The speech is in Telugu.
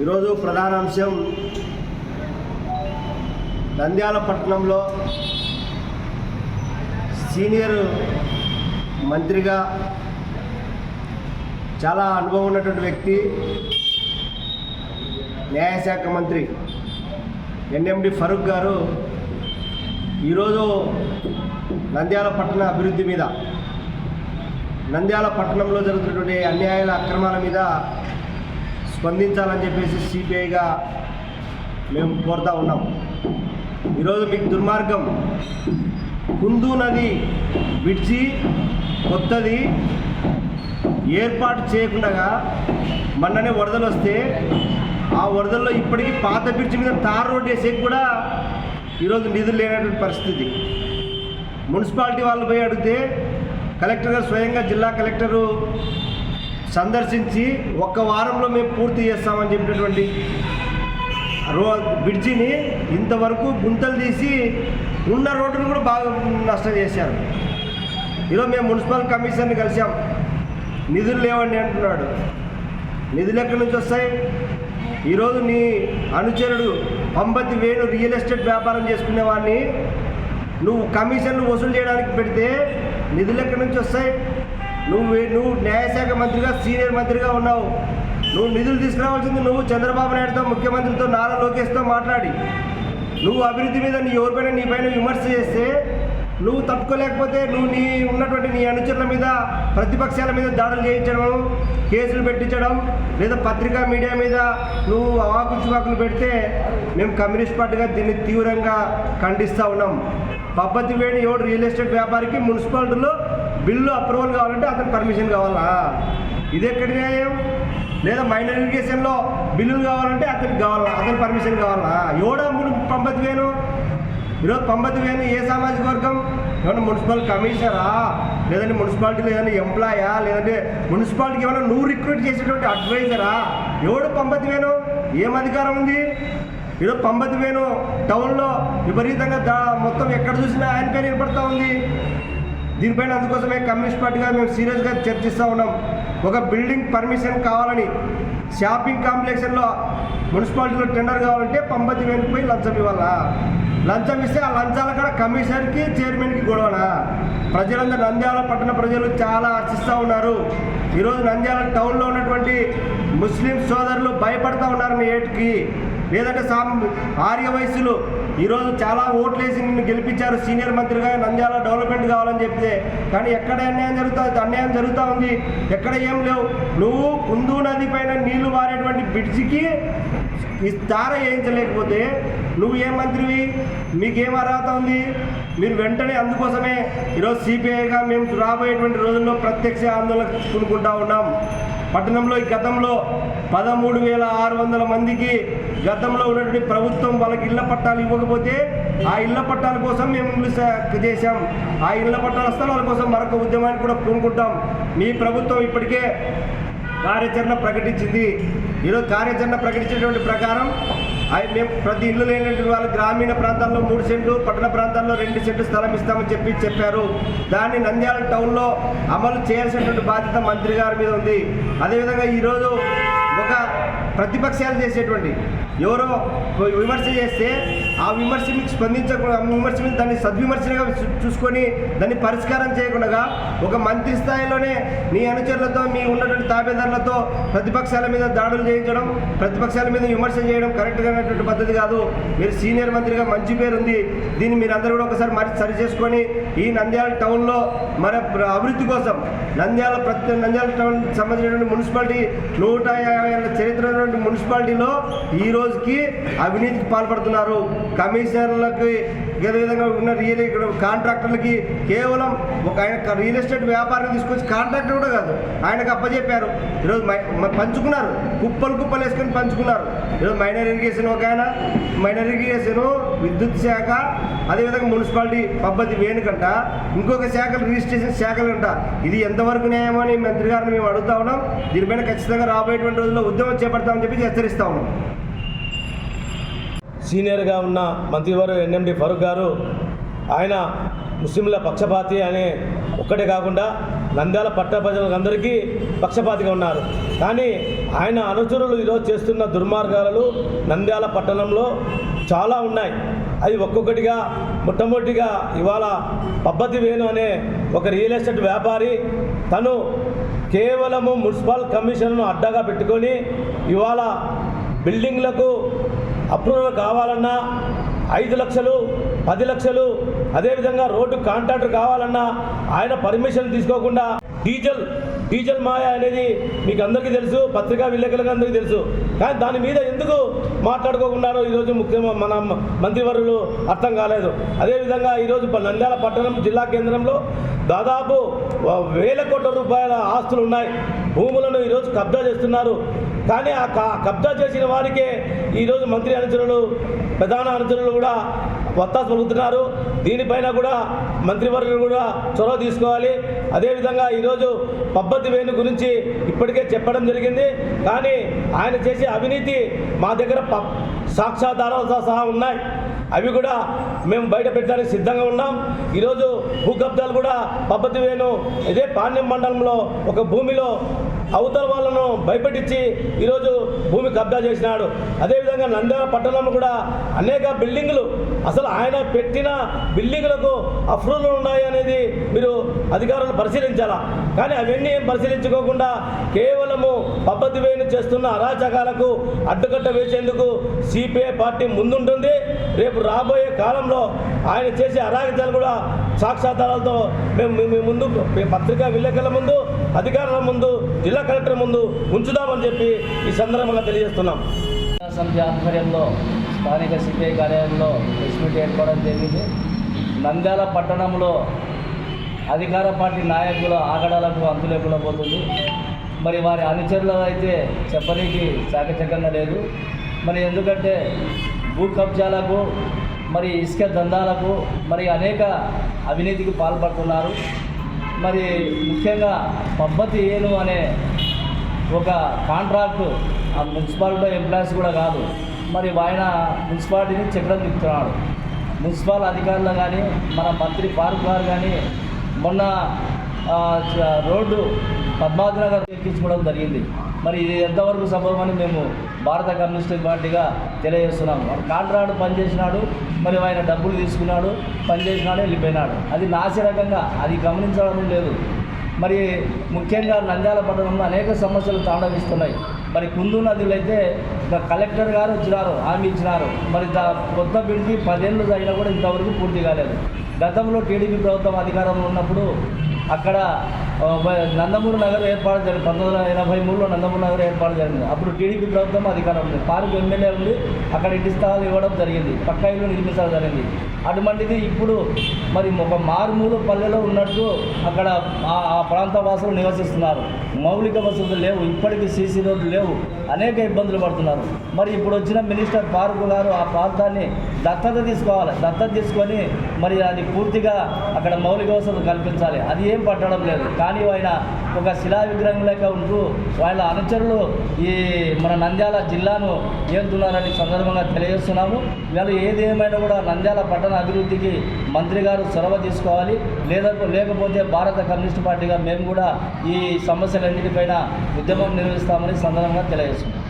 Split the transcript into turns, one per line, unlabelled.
ఈరోజు ప్రధాన అంశం నంద్యాల పట్టణంలో సీనియర్ మంత్రిగా చాలా అనుభవం ఉన్నటువంటి వ్యక్తి న్యాయశాఖ మంత్రి ఎన్ఎండి ఫరూక్ గారు ఈరోజు నంద్యాల పట్టణ అభివృద్ధి మీద నంద్యాల పట్టణంలో జరుగుతున్నటువంటి అన్యాయాల అక్రమాల మీద స్పందించాలని చెప్పేసి సిపిఐగా మేము కోరుతా ఉన్నాం. ఈరోజు మీకు దుర్మార్గం. కుందు నది విడిచి కొత్తది ఏర్పాటు చేయకుండా మొన్ననే వరదలు వస్తే ఆ వరదల్లో ఇప్పటికీ పాత బ్రిడ్జి మీద తార్ రోడ్ వేసేకి కూడా ఈరోజు నిధులు లేనటువంటి పరిస్థితి. మున్సిపాలిటీ వాళ్ళు పోయి అడిగితే కలెక్టర్ గారు స్వయంగా జిల్లా కలెక్టరు సందర్శించి ఒక్క వారంలో మేము పూర్తి చేస్తామని చెప్పినటువంటి రో బ్రిడ్జిని ఇంతవరకు గుంతలు తీసి ఉన్న రోడ్డును కూడా బాగా నష్టం చేశారు. ఈరోజు మేము మున్సిపల్ కమిషన్ని కలిసాం నిధులు లేవండి అంటున్నాడు. నిధులు ఎక్కడి నుంచి వస్తాయి? ఈరోజు నీ అనుచరుడు పంపతి వేణు రియల్ ఎస్టేట్ వ్యాపారం చేసుకునే వాడిని నువ్వు కమిషన్లు వసూలు చేయడానికి పెడితే నిధులు ఎక్కడి నుంచి వస్తాయి? నువ్వు నువ్వు న్యాయశాఖ మంత్రిగా సీనియర్ మంత్రిగా ఉన్నావు. నువ్వు నిధులు తీసుకురావాల్సింది నువ్వు చంద్రబాబు నాయుడుతో ముఖ్యమంత్రితో నారా లోకేష్తో మాట్లాడి. నువ్వు అభివృద్ధి మీద నీ ఎవరిపైన నీ పైన విమర్శ చేస్తే నువ్వు తప్పుకోలేకపోతే నువ్వు నీ ఉన్నటువంటి నీ అనుచరుల మీద ప్రతిపక్షాల మీద దాడులు చేయించడం కేసులు పెట్టించడం లేదా పత్రికా మీడియా మీద నువ్వు అవాకుచువాకులు పెడితే మేము కమ్యూనిస్ట్ పార్టీగా దీన్ని తీవ్రంగా ఖండిస్తూ ఉన్నాం. పబ్బతి వేణి ఎవడు రియల్ ఎస్టేట్ వ్యాపారికి మున్సిపాలిటీలో బిల్లు అప్రూవల్ కావాలంటే అతను పర్మిషన్ కావాలా? ఇది ఎక్కడి న్యాయం? లేదా మైనర్ ఇరిగేషన్లో బిల్లులు కావాలంటే అతనికి కావాలా? అతని పర్మిషన్ కావాలా? ఎవడా పంపతి వేను ఈరోజు పంపతి వేను ఏ సామాజిక వర్గం? ఏమన్నా మున్సిపల్ కమిషనరా? లేదంటే మున్సిపాలిటీలో ఏదైనా ఎంప్లాయా? లేదంటే మున్సిపాలిటీకి ఏమైనా నువ్వు రిక్రూట్ చేసేటువంటి అడ్వైజరా? ఎవడు పంపతి వేను ఏం అధికారం ఉంది? ఈరోజు పంపతి వేను టౌన్లో విపరీతంగా మొత్తం ఎక్కడ చూసినా ఆయన పేరు నిలబడతా ఉంది. దీనిపైన అందుకోసమే కమ్యూనిస్ట్ పార్టీగా మేము సీరియస్గా చర్చిస్తూ ఉన్నాం. ఒక బిల్డింగ్ పర్మిషన్ కావాలని షాపింగ్ కాంప్లెక్స్లో మున్సిపాలిటీలో టెండర్ కావాలంటే పంపతి వెళ్ళిపోయి లంచం ఇవ్వాలా? లంచం ఇస్తే ఆ లంచాల కూడా కమిషనర్కి చైర్మన్కి గొడవనా? ప్రజలందరూ నంద్యాల పట్టణ ప్రజలు చాలా హర్షిస్తూ ఉన్నారు. ఈరోజు నంద్యాల టౌన్లో ఉన్నటువంటి ముస్లిం సోదరులు భయపడతా ఉన్నారు మీ ఏటుకి? లేదంటే సాం ఆర్య వయసులు ఈరోజు చాలా ఓట్లేసి నిన్ను గెలిపించారు సీనియర్ మంత్రిగా నంద్యాల డెవలప్మెంట్ కావాలని చెప్తే. కానీ ఎక్కడ అన్యాయం జరుగుతుంది అన్యాయం జరుగుతూ ఉంది? ఎక్కడ ఏం లేవు? నువ్వు కుందు నది పైన నీళ్ళు మారేటువంటి బ్రిడ్జికి ఈ తార వేయించలేకపోతే నువ్వు ఏ మంత్రివి? మీకేం అర్హత ఉంది? మీరు వెంటనే అందుకోసమే ఈరోజు సిపిఐగా మేము రాబోయేటువంటి రోజుల్లో ప్రత్యక్ష ఆందోళన కొనుక్కుంటా ఉన్నాం. పట్టణంలో ఈ గతంలో పదమూడు వేల ఆరు వందల మందికి గతంలో ఉన్నటువంటి ప్రభుత్వం వాళ్ళకి ఇళ్ళ పట్టాలు ఇవ్వకపోతే ఆ ఇళ్ళ పట్టాల కోసం మేము చేశాం. ఆ ఇళ్ళ పట్టాల స్థలాల కోసం మరొక ఉద్యమాన్ని కూడా పూనుకుంటాం. మీ ప్రభుత్వం ఇప్పటికే కార్యాచరణ ప్రకటించింది. ఈరోజు కార్యాచరణ ప్రకటించినటువంటి ప్రకారం అవి మేము ప్రతి ఇల్లు లేనటువంటి వాళ్ళు గ్రామీణ ప్రాంతాల్లో మూడు సెంట్లు పట్టణ ప్రాంతాల్లో రెండు సెంట్లు స్థలం ఇస్తామని చెప్పి చెప్పారు. దాన్ని నంద్యాల టౌన్లో అమలు చేయాల్సినటువంటి బాధ్యత మంత్రి గారి మీద ఉంది. అదేవిధంగా ఈరోజు ఒక ప్రతిపక్షాలు చేసేటువంటి ఎవరో విమర్శ చేస్తే ఆ విమర్శ మీకు స్పందించకుండా ఆ విమర్శ మీద దాన్ని సద్విమర్శగా చూసుకొని దాన్ని పరిష్కారం చేయకుండా ఒక మంత్రి స్థాయిలోనే మీ అనుచరులతో మీ ఉన్నటువంటి తాబేదారులతో ప్రతిపక్షాల మీద దాడులు చేయించడం ప్రతిపక్షాల మీద విమర్శ చేయడం కరెక్ట్గా ఉన్నటువంటి పద్ధతి కాదు. మీరు సీనియర్ మంత్రిగా మంచి పేరు ఉంది దీన్ని మీరు అందరూ కూడా ఒకసారి మరి సరి చేసుకొని ఈ నంద్యాల టౌన్లో మన ప్ర- అభివృద్ధి కోసం నంద్యాల ప్రతి నంద్యాల టౌన్ సంబంధించినటువంటి మున్సిపాలిటీ నూట యాభై ఏళ్ళ చరిత్ర మున్సిపాలిటీలో ఈ రోజుకి అవినీతికి పాల్పడుతున్నారు. కమిషనర్లకి అదేవిధంగా ఉన్న రియల్ ఇక్కడ కాంట్రాక్టర్లకి కేవలం ఒక ఆయన రియల్ ఎస్టేట్ వ్యాపారం తీసుకొచ్చి కాంట్రాక్టర్ కూడా కాదు. ఆయనకు అప్పచెప్పారు ఈరోజు పంచుకున్నారు. కుప్పలు కుప్పలు వేసుకొని పంచుకున్నారు. ఈరోజు మైనర్ ఇరిగేషన్ ఒక ఆయన మైనర్ ఇరిగేషన్ విద్యుత్ శాఖ అదేవిధంగా మున్సిపాలిటీ పద్ధతి వేణుకంట ఇంకొక శాఖలు రిజిస్ట్రేషన్ శాఖలు అంట ఇది ఎంతవరకు న్యాయమో అని మంత్రి గారిని మేము అడుగుతా ఉన్నాం. దీనిపైన ఖచ్చితంగా రాబోయేటువంటి రోజుల్లో ఉద్యమం చేపడతామని చెప్పి హెచ్చరిస్తా ఉన్నాం.
సీనియర్గా ఉన్న మంత్రివారు ఎన్ఎండి ఫరూక్ గారు ఆయన ముస్లింల పక్షపాతి అనే ఒక్కటే కాకుండా నంద్యాల పట్ట ప్రజలందరికీ పక్షపాతిగా ఉన్నారు. కానీ ఆయన అనుచరులు ఈరోజు చేస్తున్న దుర్మార్గాలు నంద్యాల పట్టణంలో చాలా ఉన్నాయి. అది ఒక్కొక్కటిగా మొట్టమొదటిగా ఇవాళ పబ్బతి వేణు అనే ఒక రియల్ ఎస్టేట్ వ్యాపారి తను కేవలము మున్సిపల్ కమిషన్ను అడ్డగా పెట్టుకొని ఇవాళ బిల్డింగ్లకు అప్రూవల్ కావాలన్నా ఐదు లక్షలు పది లక్షలు అదేవిధంగా రోడ్డు కాంట్రాక్టర్ కావాలన్నా ఆయన పర్మిషన్ తీసుకోకుండా డీజిల్ డీజిల్ మాయ అనేది మీకు అందరికీ తెలుసు పత్రికా విలేకరులకు అందరికీ తెలుసు. కానీ దాని మీద ఎందుకు మాట్లాడుకోకున్నారో ఈరోజు ముఖ్యంగా మన మంత్రివర్యులు అర్థం కాలేదు. అదేవిధంగా ఈరోజు నంద్యాల పట్టణం జిల్లా కేంద్రంలో దాదాపు వేల కోట్ల రూపాయల ఆస్తులు ఉన్నాయి భూములను ఈరోజు కబ్జా చేస్తున్నారు. కానీ ఆ కబ్జా చేసిన వారికే ఈరోజు మంత్రి అనుచరులు ప్రధాన అనుచరులు కూడా వత్తాసు పలుకుతున్నారు. దీనిపైన కూడా మంత్రివర్యులు కూడా చొరవ తీసుకోవాలి. అదేవిధంగా ఈరోజు పబ్బతి వేణు గురించి ఇప్పటికే చెప్పడం జరిగింది. కానీ ఆయన చేసే అవినీతి మా దగ్గర ప సాక్ష్యాధారాలతో సహా ఉన్నాయి. అవి కూడా మేము బయట పెట్టడానికి సిద్ధంగా ఉన్నాం. ఈరోజు భూ కబ్జాలు కూడా పబ్బతి వేణు ఇదే పాణ్యం మండలంలో ఒక భూమిలో అవతల వాళ్ళను భయపెట్టించి ఈరోజు భూమి కబ్జా చేసినాడు. అదేవిధంగా నంద్యాల పట్టణంలో కూడా అనేక బిల్డింగులు అసలు ఆయన పెట్టిన బిల్డింగులకు అప్రూవల్ ఉన్నాయి అనేది మీరు అధికారులు పరిశీలించాలా? కానీ అవన్నీ ఏం పరిశీలించుకోకుండా కేవలము పద్ధతి వేణు చేస్తున్న అరాచకాలకు అడ్డుకట్ట వేసేందుకు సిపిఐ పార్టీ ముందుంటుంది. రేపు రాబోయే కాలంలో ఆయన చేసే అరాచకాలు కూడా సాక్షాధారాలతో మేము మీ- ముందు పత్రికా విలేకరుల ముందు అధికారుల ముందు జిల్లా కలెక్టర్ ముందు ఉంచుదామని చెప్పి ఈ సందర్భంగా తెలియజేస్తున్నాం.
సమితి ఆధ్వర్యంలో స్థానిక సిపిఐ కార్యాలయంలో ప్రెస్ మీట్ ఏర్పడడం జరిగింది. నంద్యాల పట్టణంలో అధికార పార్టీ నాయకుల ఆగడాలకు అంతు లేకుండా పోతుంది. మరి వారి అనుచరులు అయితే చెప్పనీకి చాకచక్యంగా లేదు. మరి ఎందుకంటే భూ కబ్జాలకు మరి ఇసుక దందాలకు మరి అనేక అవినీతికి పాల్పడుతున్నారు. మరి ముఖ్యంగా పబ్బతి ఏను అనే ఒక కాంట్రాక్టు ఆ మున్సిపాలిటీ ఎంప్లాయీస్ కూడా కాదు. మరి ఆయన మున్సిపాలిటీని చక్రం తిప్పుతున్నాడు. మున్సిపల్ అధికారులు కానీ మన మంత్రి ఫారూక్ గారు కానీ మొన్న రోడ్డు పద్మావతి నగర్ ఎక్కించుకోవడం జరిగింది. మరి ఇది ఎంతవరకు సంభవమని మేము భారత కమ్యూనిస్ట్ పార్టీగా తెలియజేస్తున్నాము. కాంట్రాక్ట్ పనిచేసినాడు మరి ఆయన డబ్బులు తీసుకున్నాడు పనిచేసినాడు వెళ్ళిపోయినాడు. అది నాసి రకంగా అది గమనించడం లేదు. మరి ముఖ్యంగా నంద్యాల పట్టణంలో అనేక సమస్యలు తాండవిస్తున్నాయి. మరి కుందు నదిలో అయితే కలెక్టర్ గారు వచ్చినారు హామీ ఇచ్చినారు. మరి దా కొత్త బిడ్కి పదేళ్ళు అయినా కూడా ఇంతవరకు పూర్తి కాలేదు. గతంలో టీడీపీ ప్రభుత్వం అధికారంలో ఉన్నప్పుడు అక్కడ నందమూరు నగర్ ఏర్పాటు జరిగింది. పంతొమ్మిది వందల ఎనభై మూడులో నందమూరు నగర్ ఏర్పాటు జరిగింది. అప్పుడు టీడీపీ ప్రభుత్వం అధికారం ఉంది. పార్కు ఎమ్మెల్యే ఉంది అక్కడ ఇంటి స్థలాలు ఇవ్వడం జరిగింది. పక్క ఇల్లు నిర్మించడం జరిగింది. అటువంటిది ఇప్పుడు మరి ఒక మారుమూల పల్లెలో ఉన్నట్టు అక్కడ ఆ- ఆ ప్రాంత వాసులు నివసిస్తున్నారు. మౌలిక వసతులు లేవు. ఇప్పటికీ సీసీ రోడ్లు లేవు. అనేక ఇబ్బందులు పడుతున్నారు. మరి ఇప్పుడు వచ్చిన మినిస్టర్ పార్కు గారు ఆ ప్రాంతాన్ని దత్తత తీసుకోవాలి. దత్తత తీసుకొని మరి అది పూర్తిగా అక్కడ మౌలిక వసతులు కల్పించాలి. అది ఏం పట్టడం లేదు. కానీ ఆయన ఒక శిలా విగ్రహం లెక్క ఉంటూ వాళ్ళ అనుచరులు ఈ మన నంద్యాల జిల్లాను ఏలుతున్నారని సందర్భంగా తెలియజేస్తున్నాము. వీళ్ళు ఏది ఏమైనా కూడా నంద్యాల పట్టణ అభివృద్ధికి మంత్రి గారు చొరవ తీసుకోవాలి. లేదా లేకపోతే భారత కమ్యూనిస్ట్ పార్టీగా మేము కూడా ఈ సమస్యలన్నిటిపైన ఉద్యమం నిర్వహిస్తామని సందర్భంగా తెలియజేస్తున్నాం.